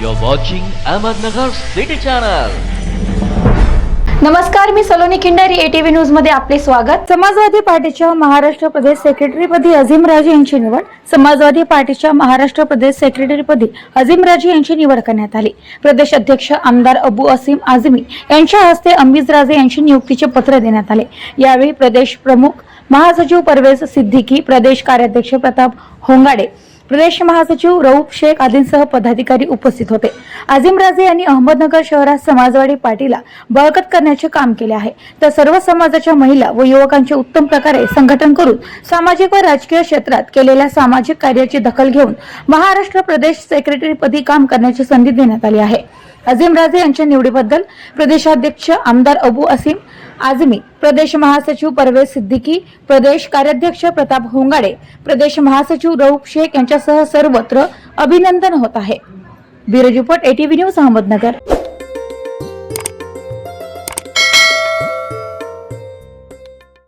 You're watching Ahmednagar City Channel. नमस्कार मी Saloni Khindari ATV न्यूजमध्ये आपले स्वागत. समाजवादी पार्टीच्या महाराष्ट्र प्रदेश सेक्रेटरीपदी अझीम राजे यांची निवड. समाजवादी पार्टीच्या महाराष्ट्र प्रदेश सेक्रेटरीपदी अझीम राजे यांची निवड करण्यात आली. प्रदेश अध्यक्ष आमदार अबू असीम आझमी यांच्या हस्ते अमीज राजे यांची नियुक्तीचे पत्र देण्यात आले. यावेळी प्रदेश प्रमुख महासचिव परवेज सिद्दीकी प्रदेश कार्याध्यक्ष प्रताप होंगाडे प्रदेश महासचिव रऊफ शेख आदींसह पदाधिकारी उपस्थित होते. आझिम राजे यांनी अहमदनगर शहरात समाजवाडी पार्टीला बळकट करण्याचे काम केले आहे. तर सर्व समाजाच्या महिला व युवकांचे उत्तम प्रकारे संघटन करून सामाजिक व राजकीय क्षेत्रात केलेल्या सामाजिक कार्याची दखल घेऊन महाराष्ट्र प्रदेश सेक्रेटरीपदी काम करण्याची संधी देण्यात आली आहे. अझीम राजे यांच्या निवडीबद्दल प्रदेशाध्यक्ष आमदार अबू असीम आझमी प्रदेश महासचिव परवेज सिद्दीकी प्रदेश कार्याध्यक्ष प्रताप होंगाडे प्रदेश महासचिव रऊफ शेख यांच्यासह सर्वत्र अभिनंदन होत आहे. बिरजूपट एटीव्ही न्यूज अहमदनगर.